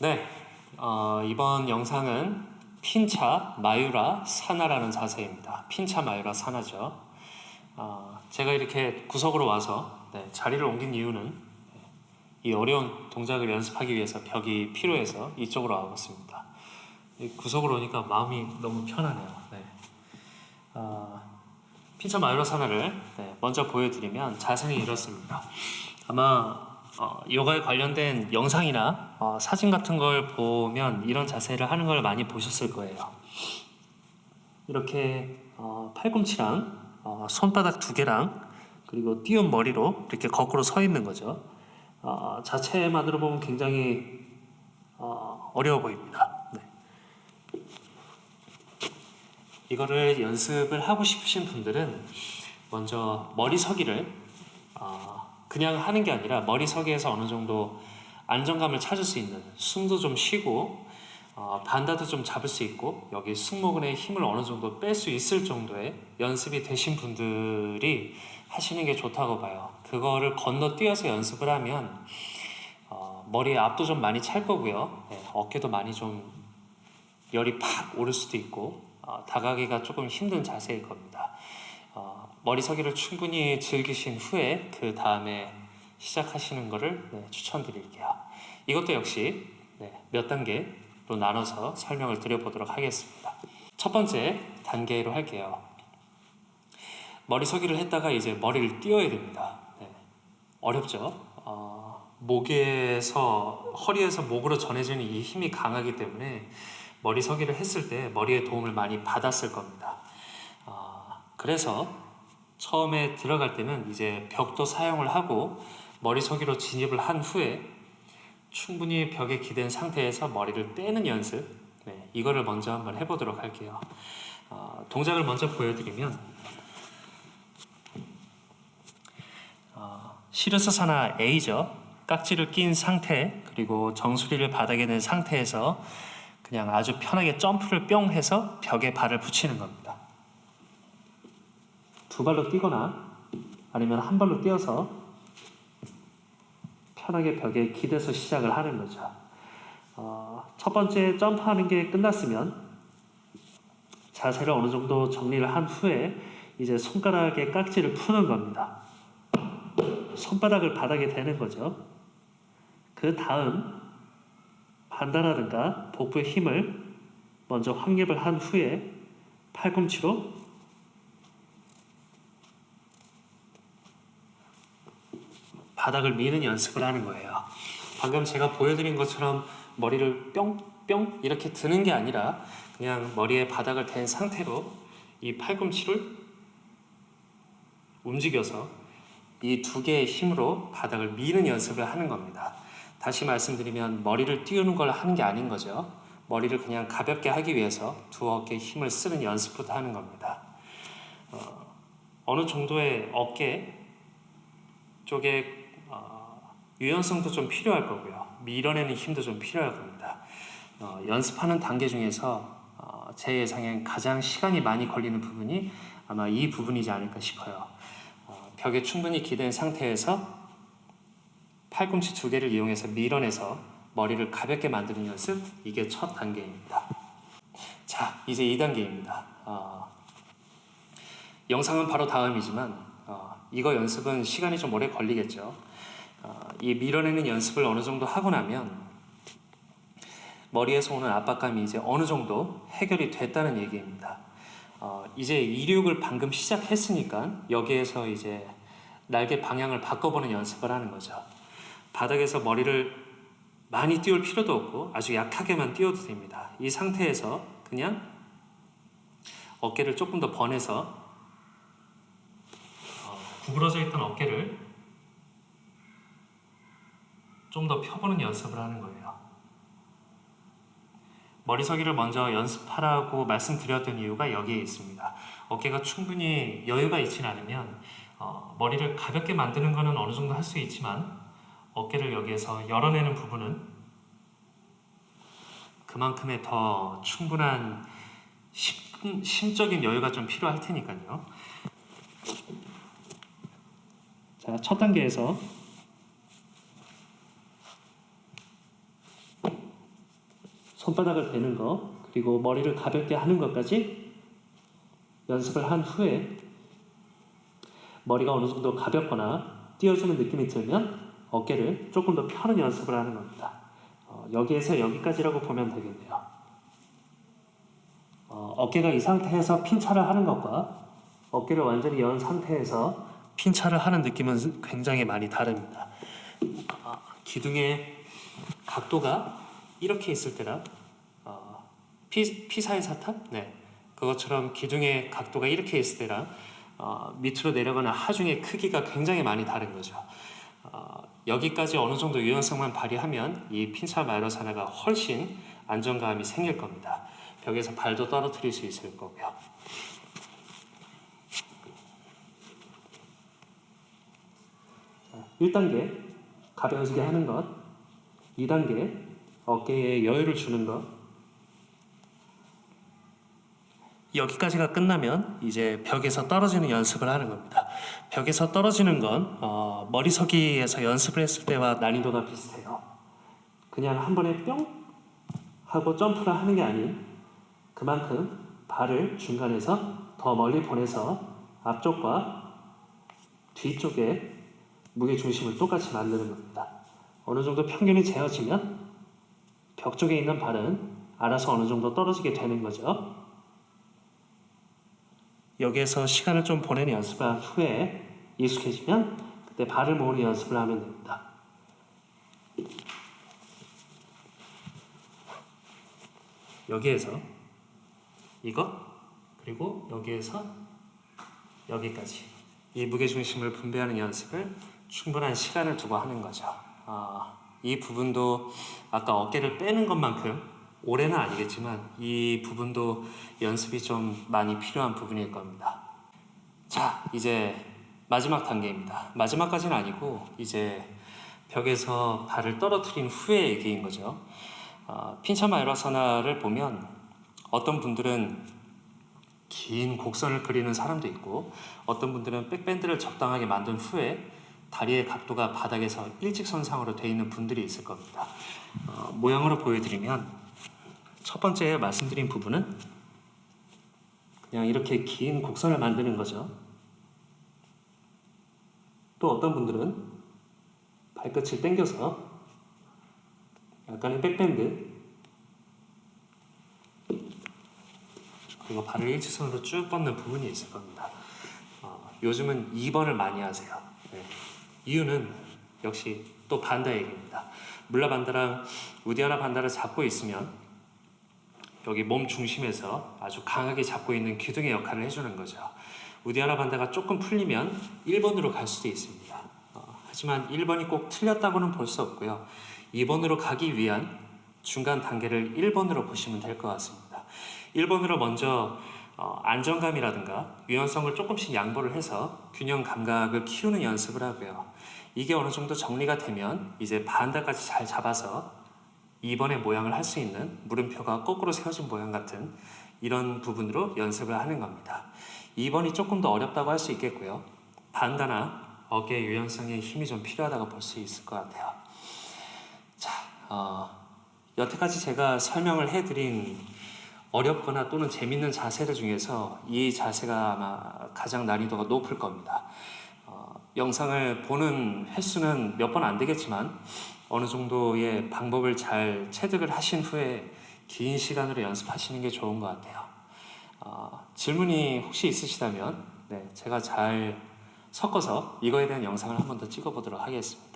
네, 어, 이번 영상은 핀차, 마유라, 사나라는 자세입니다. 핀차, 마유라, 사나죠. 어, 제가 이렇게 구석으로 와서 네, 자리를 옮긴 이유는 네, 이 어려운 동작을 연습하기 위해서 벽이 필요해서 이쪽으로 와봤습니다. 이 구석으로 오니까 마음이 너무 편하네요. 네. 어, 핀차, 마유라, 사나를 네, 먼저 보여드리면 자세는 이렇습니다. 아마 어, 요가에 관련된 영상이나 어, 사진 같은 걸 보면 이런 자세를 하는 걸 많이 보셨을 거예요. 이렇게 어, 팔꿈치랑 어, 손바닥 두 개랑 그리고 띄운 머리로 이렇게 거꾸로 서 있는 거죠. 어, 자체만으로 보면 굉장히 어, 어려워 보입니다. 네. 이거를 연습을 하고 싶으신 분들은 먼저 머리 서기를 어, 그냥 하는 게 아니라 머리서기에서 어느 정도 안정감을 찾을 수 있는 숨도 좀 쉬고 어, 반다도 좀 잡을 수 있고 여기 승모근의 힘을 어느 정도 뺄 수 있을 정도의 연습이 되신 분들이 하시는 게 좋다고 봐요. 그거를 건너뛰어서 연습을 하면 어, 머리에 앞도 좀 많이 찰 거고요. 네, 어깨도 많이 좀 열이 팍 오를 수도 있고 어, 다가기가 조금 힘든 자세일 겁니다. 어, 머리서기를 충분히 즐기신 후에 그 다음에 시작하시는 것을 네, 추천드릴게요. 이것도 역시 네, 몇 단계로 나눠서 설명을 드려보도록 하겠습니다. 첫 번째 단계로 할게요. 머리서기를 했다가 이제 머리를 띄워야 됩니다. 네, 어렵죠? 어, 목에서 허리에서 목으로 전해지는 이 힘이 강하기 때문에 머리서기를 했을 때 머리의 도움을 많이 받았을 겁니다. 어, 그래서 처음에 들어갈 때는 이제 벽도 사용을 하고 머리서기로 진입을 한 후에 충분히 벽에 기댄 상태에서 머리를 빼는 연습 네, 이거를 먼저 한번 해보도록 할게요. 어, 동작을 먼저 보여드리면 어, 시르스사나 A죠. 깍지를 낀 상태 그리고 정수리를 바닥에 낸 상태에서 그냥 아주 편하게 점프를 뿅 해서 벽에 발을 붙이는 겁니다. 두 발로 뛰거나 아니면 한 발로 뛰어서 편하게 벽에 기대서 시작을 하는 거죠. 어, 첫 번째 점프하는 게 끝났으면 자세를 어느 정도 정리를 한 후에 이제 손가락에 깍지를 푸는 겁니다. 손바닥을 바닥에 대는 거죠. 그 다음 반다라든가 복부의 힘을 먼저 확립을 한 후에 팔꿈치로 바닥을 미는 연습을 하는 거예요. 방금 제가 보여드린 것처럼 머리를 뿅뿅 이렇게 드는 게 아니라 그냥 머리에 바닥을 댄 상태로 이 팔꿈치를 움직여서 이 두 개의 힘으로 바닥을 미는 연습을 하는 겁니다. 다시 말씀드리면 머리를 띄우는 걸 하는 게 아닌 거죠. 머리를 그냥 가볍게 하기 위해서 두 어깨에 힘을 쓰는 연습부터 하는 겁니다. 어, 느 정도의 어깨 쪽에 어, 유연성도 좀 필요할 거고요. 밀어내는 힘도 좀 필요할 겁니다. 어, 연습하는 단계 중에서 어, 제 예상엔 가장 시간이 많이 걸리는 부분이 아마 이 부분이지 않을까 싶어요. 어, 벽에 충분히 기댄 상태에서 팔꿈치 두 개를 이용해서 밀어내서 머리를 가볍게 만드는 연습 이게 첫 단계입니다. 자 이제 2단계입니다. 어, 영상은 바로 다음이지만 어, 이거 연습은 시간이 좀 오래 걸리겠죠. 어, 이 밀어내는 연습을 어느 정도 하고 나면 머리에서 오는 압박감이 이제 어느 정도 해결이 됐다는 얘기입니다. 어, 이제 이륙을 방금 시작했으니까 여기에서 이제 날개 방향을 바꿔보는 연습을 하는 거죠. 바닥에서 머리를 많이 띄울 필요도 없고 아주 약하게만 띄워도 됩니다. 이 상태에서 그냥 어깨를 조금 더 번해서 어, 구부러져 있던 어깨를 좀 더 펴보는 연습을 하는 거예요. 머리서기를 먼저 연습하라고 말씀드렸던 이유가 여기에 있습니다. 어깨가 충분히 여유가 있지는 않으면 어, 머리를 가볍게 만드는 것은 어느 정도 할 수 있지만 어깨를 여기에서 열어내는 부분은 그만큼의 더 충분한 심, 심적인 여유가 좀 필요할 테니까요. 자, 첫 단계에서 손바닥을 대는 거 그리고 머리를 가볍게 하는 것까지 연습을 한 후에 머리가 어느 정도 가볍거나 띄어주는 느낌이 들면 어깨를 조금 더 펴는 연습을 하는 겁니다. 어, 여기에서 여기까지라고 보면 되겠네요. 어, 어깨가 이 상태에서 핀차를 하는 것과 어깨를 완전히 연 상태에서 핀차를 하는 느낌은 굉장히 많이 다릅니다. 아, 기둥의 각도가 이렇게 있을 때랑 어, 피, 피사의 사탑? 네. 그것처럼 기둥의 각도가 이렇게 있을 때랑 어, 밑으로 내려가는 하중의 크기가 굉장히 많이 다른 거죠. 어, 여기까지 어느 정도 유연성만 발휘하면 이 핀차 마이너스 하나가 훨씬 안정감이 생길 겁니다. 벽에서 발도 떨어뜨릴 수 있을 거고요. 자, 1단계 가벼워지게 하는 것 2단계 어깨에 여유를 주는 것 여기까지가 끝나면 이제 벽에서 떨어지는 연습을 하는 겁니다. 벽에서 떨어지는 건 어, 머리서기에서 연습을 했을 때와 난이도가 비슷해요. 그냥 한 번에 뿅 하고 점프를 하는 게 아닌 그만큼 발을 중간에서 더 멀리 보내서 앞쪽과 뒤쪽에 무게 중심을 똑같이 만드는 겁니다. 어느 정도 평균이 재어지면 벽 쪽에 있는 발은 알아서 어느 정도 떨어지게 되는 거죠. 여기에서 시간을 좀 보내는 연습을 한 후에 익숙해지면 그때 발을 모으는 연습을 하면 됩니다. 여기에서 이것 그리고 여기에서 여기까지 이 무게 중심을 분배하는 연습을 충분한 시간을 두고 하는 거죠. 아, 이 부분도 아까 어깨를 빼는 것만큼 올해는 아니겠지만 이 부분도 연습이 좀 많이 필요한 부분일 겁니다. 자, 이제 마지막 단계입니다. 마지막까지는 아니고 이제 벽에서 발을 떨어뜨린 후의 얘기인 거죠. 어, 핀차 마이러사나를 보면 어떤 분들은 긴 곡선을 그리는 사람도 있고 어떤 분들은 백밴드를 적당하게 만든 후에 다리의 각도가 바닥에서 일직선상으로 되어 있는 분들이 있을 겁니다. 어, 모양으로 보여드리면 첫 번째 말씀드린 부분은 그냥 이렇게 긴 곡선을 만드는 거죠. 또 어떤 분들은 발끝을 당겨서 약간의 백밴드 그리고 발을 일직선으로 쭉 뻗는 부분이 있을 겁니다. 어, 요즘은 2번을 많이 하세요. 네. 이유는 역시 또 반다 얘기입니다. 물라 반다랑 우디아나 반다를 잡고 있으면 여기 몸 중심에서 아주 강하게 잡고 있는 기둥의 역할을 해주는 거죠. 우디아나 반다가 조금 풀리면 1번으로 갈 수도 있습니다. 어, 하지만 1번이 꼭 틀렸다고는 볼 수 없고요. 2번으로 가기 위한 중간 단계를 1번으로 보시면 될 것 같습니다. 1번으로 먼저 어, 안정감이라든가 유연성을 조금씩 양보를 해서 균형 감각을 키우는 연습을 하고요. 이게 어느 정도 정리가 되면 이제 반대까지 잘 잡아서 2번의 모양을 할 수 있는 물음표가 거꾸로 세워진 모양 같은 이런 부분으로 연습을 하는 겁니다. 2번이 조금 더 어렵다고 할 수 있겠고요. 반다나 어깨 유연성에 힘이 좀 필요하다고 볼 수 있을 것 같아요. 자, 어, 여태까지 제가 설명을 해드린 어렵거나 또는 재밌는 자세들 중에서 이 자세가 아마 가장 난이도가 높을 겁니다. 어, 영상을 보는 횟수는 몇 번 안 되겠지만 어느 정도의 방법을 잘 체득을 하신 후에 긴 시간으로 연습하시는 게 좋은 것 같아요. 어, 질문이 혹시 있으시다면 네, 제가 잘 섞어서 이거에 대한 영상을 한 번 더 찍어보도록 하겠습니다.